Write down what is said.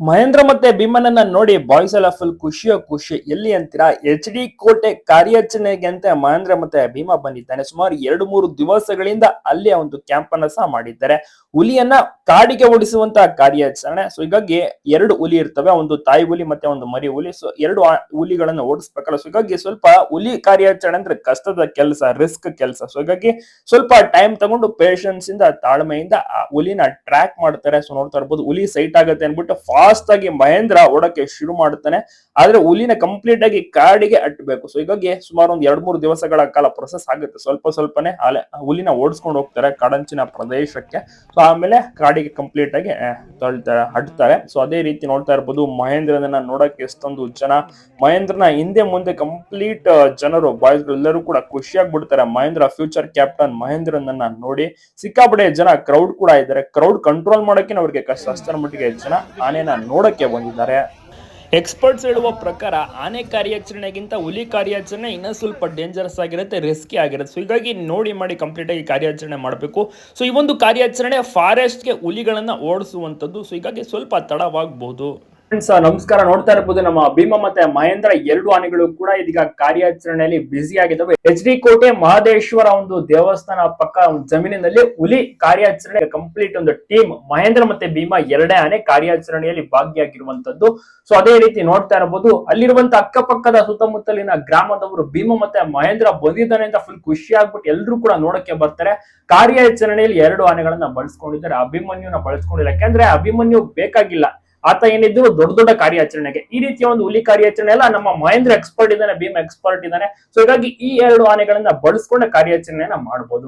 ಮಹೇಂದ್ರ ಮತ್ತೆ ಭೀಮನನ್ನ ನೋಡಿ ಬಾಯ್ಸ್ ಎಲ್ಲ ಫುಲ್ ಖುಷಿಯೋ ಖುಷಿ. ಎಲ್ಲಿ ಅಂತೀರಾ? ಎಚ್ ಡಿ ಕೋಟೆ ಕಾರ್ಯಾಚರಣೆಗೆ ಅಂತ ಮಹೇಂದ್ರ ಮತ್ತೆ ಭೀಮ ಬಂದಿದ್ದಾನೆ ಸುಮಾರು ಎರಡು ಮೂರು ದಿವಸಗಳಿಂದ ಅಲ್ಲಿ ಒಂದು ಕ್ಯಾಂಪ್ ಅನ್ನ ಸಹ ಮಾಡಿದ್ದಾರೆ. ಹುಲಿಯನ್ನ ಕಾಡಿಗೆ ಓಡಿಸುವಂತ ಕಾರ್ಯಾಚರಣೆ. ಸೊ ಹೀಗಾಗಿ ಎರಡು ಹುಲಿ ಇರ್ತವೆ. ಒಂದು ತಾಯಿ ಹುಲಿ ಮತ್ತೆ ಒಂದು ಮರಿ ಹುಲಿ. ಸೊ ಎರಡು ಹುಲಿಗಳನ್ನ ಓಡಿಸ್ಬೇಕಲ್ಲ. ಸೊ ಹೀಗಾಗಿ ಸ್ವಲ್ಪ ಹುಲಿ ಕಾರ್ಯಾಚರಣೆ ಅಂದ್ರೆ ಕಷ್ಟದ ಕೆಲಸ ರಿಸ್ಕ್ ಕೆಲಸ. ಸೊ ಹೀಗಾಗಿ ಸ್ವಲ್ಪ ಟೈಮ್ ತಗೊಂಡು ಪೇಷನ್ಸ್ ಇಂದ ತಾಳ್ಮೆಯಿಂದ ಆ ಹುಲಿನ ಟ್ರ್ಯಾಕ್ ಮಾಡ್ತಾರೆ. ಸೊ ನೋಡ್ತಾ ಇರ್ಬೋದು. ಹುಲಿ ಸೈಟ್ ಆಗುತ್ತೆ ಅನ್ಬಿಟ್ಟು ಫಾಸ್ಟ್ ಆಗಿ ಮಹೇಂದ್ರ ಓಡಕ್ಕೆ ಶುರು ಮಾಡ್ತಾನೆ ಆದ್ರೆ ಹುಲಿನ ಕಂಪ್ಲೀಟ್ ಆಗಿ ಕಾಡಿಗೆ ಅಟ್ಟಬೇಕು. ಸೊ ಹೀಗಾಗಿ ಸುಮಾರು ಒಂದ್ ಎರಡ್ ಮೂರು ದಿವಸಗಳ ಕಾಲ ಪ್ರೊಸೆಸ್ ಆಗುತ್ತೆ. ಸ್ವಲ್ಪ ಸ್ವಲ್ಪನೇ ಆಲೆ, ಹುಲಿನ ಓಡಿಸ್ಕೊಂಡು ಹೋಗ್ತಾರೆ ಕಾಡಂಚಿನ ಪ್ರದೇಶಕ್ಕೆ. ಸೊ ಆಮೇಲೆ ಕಾಡಿಗೆ ಕಂಪ್ಲೀಟ್ ಆಗಿ ತಳ್ತಾರೆ, ಅಡ್ತಾರೆ. ಸೊ ಅದೇ ರೀತಿ ನೋಡ್ತಾ ಇರ್ಬೋದು ಮಹೇಂದ್ರನ ನೋಡಕ್ಕೆ ಎಷ್ಟೊಂದು ಜನ. ಮಹೇಂದ್ರನ ಹಿಂದೆ ಮುಂದೆ ಕಂಪ್ಲೀಟ್ ಜನರು ಬಾಯ್ಸ್ ಎಲ್ಲರೂ ಕೂಡ ಖುಷಿಯಾಗಿ ಬಿಡ್ತಾರೆ ಮಹೇಂದ್ರ ಫ್ಯೂಚರ್ ಕ್ಯಾಪ್ಟನ್ ಮಹೇಂದ್ರನನ್ನ ನೋಡಿ ಸಿಕ್ಕಾಪಟ್ಟೆ ಜನ ಕ್ರೌಡ್ ಕೂಡ ಇದ್ದಾರೆ. ಕ್ರೌಡ್ ಕಂಟ್ರೋಲ್ ಮಾಡೋಕೆ ಅವ್ರಿಗೆ ಕಷ್ಟ ಅಷ್ಟರ ಮಟ್ಟಿಗೆ ಜನ ಆನೆನ ನೋಡಕ್ಕೆ ಬಂದಿದ್ದಾರೆ. ಎಕ್ಸ್ಪರ್ಟ್ಸ್ ಹೇಳುವ ಪ್ರಕಾರ ಆನೆ ಕಾರ್ಯಾಚರಣೆಗಿಂತ ಹುಲಿ ಕಾರ್ಯಾಚರಣೆ ಇನ್ನೂ ಸ್ವಲ್ಪ ಡೇಂಜರಸ್ ಆಗಿರುತ್ತೆ ರಿಸ್ಕಿ ಆಗಿರುತ್ತೆ. ಸೊ ಹೀಗಾಗಿ ನೋಡಿ ಮಾಡಿ ಕಂಪ್ಲೀಟ್ ಆಗಿ ಕಾರ್ಯಾಚರಣೆ ಮಾಡಬೇಕು. ಸೊ ಈ ಒಂದು ಕಾರ್ಯಾಚರಣೆ ಫಾರೆಸ್ಟ್ಗೆ ಹುಲಿಗಳನ್ನು ಓಡಿಸುವಂಥದ್ದು. ಸೊ ಹೀಗಾಗಿ ಸ್ವಲ್ಪ ತಡವಾಗಬಹುದು ಫ್ರೆಂಡ್ಸ್ ನಮಸ್ಕಾರ. ನೋಡ್ತಾ ಇರಬಹುದು ನಮ್ಮ ಭೀಮ ಮತ್ತೆ ಮಹೇಂದ್ರ ಎರಡು ಆನೆಗಳು ಕೂಡ ಇದೀಗ ಕಾರ್ಯಾಚರಣೆಯಲ್ಲಿ ಬ್ಯುಸಿ ಆಗಿದ್ದಾವೆ. ಎಚ್ ಡಿ ಕೋಟೆ ಮಹದೇಶ್ವರ ಒಂದು ದೇವಸ್ಥಾನ ಪಕ್ಕ ಜಮೀನಿನಲ್ಲಿ ಹುಲಿ ಕಾರ್ಯಾಚರಣೆ ಕಂಪ್ಲೀಟ್ ಒಂದು ಟೀಮ್ ಮಹೇಂದ್ರ ಮತ್ತೆ ಭೀಮ ಎರಡೇ ಆನೆ ಕಾರ್ಯಾಚರಣೆಯಲ್ಲಿ ಭಾಗಿಯಾಗಿರುವಂತದ್ದು. ಸೊ ಅದೇ ರೀತಿ ನೋಡ್ತಾ ಇರಬಹುದು ಅಲ್ಲಿರುವಂತ ಅಕ್ಕಪಕ್ಕದ ಸುತ್ತಮುತ್ತಲಿನ ಗ್ರಾಮದವರು ಭೀಮ ಮತ್ತೆ ಮಹೇಂದ್ರ ಬಂದಿದ್ದಾನೆ ಅಂತ ಫುಲ್ ಖುಷಿ ಆಗ್ಬಿಟ್ಟು ಎಲ್ರು ಕೂಡ ನೋಡಕ್ಕೆ ಬರ್ತಾರೆ. ಕಾರ್ಯಾಚರಣೆಯಲ್ಲಿ ಎರಡು ಆನೆಗಳನ್ನ ಬಳಸ್ಕೊಂಡಿದ್ದಾರೆ. ಅಭಿಮನ್ಯುನ ಬಳಸ್ಕೊಂಡಿಲ್ಲ. ಯಾಕಂದ್ರೆ ಅಭಿಮನ್ಯು ಬೇಕಾಗಿಲ್ಲ. ಆತ ಏನಿದ್ದು? ದೊಡ್ಡ ದೊಡ್ಡ ಕಾರ್ಯಾಚರಣೆಗೆ. ಈ ರೀತಿಯ ಒಂದು ಹುಲಿ ಕಾರ್ಯಾಚರಣೆ ಎಲ್ಲ ನಮ್ಮ ಮಹೇಂದ್ರ ಎಕ್ಸ್ಪರ್ಟ್ ಇದ್ದಾನೆ, ಭೀಮ್ ಎಕ್ಸ್ಪರ್ಟ್ ಇದ್ದಾನೆ. ಸೊ ಹೀಗಾಗಿ ಈ ಎರಡು ಆನೆಗಳನ್ನ ಬಳಸ್ಕೊಂಡ ಕಾರ್ಯಾಚರಣೆಯನ್ನ ಮಾಡಬಹುದು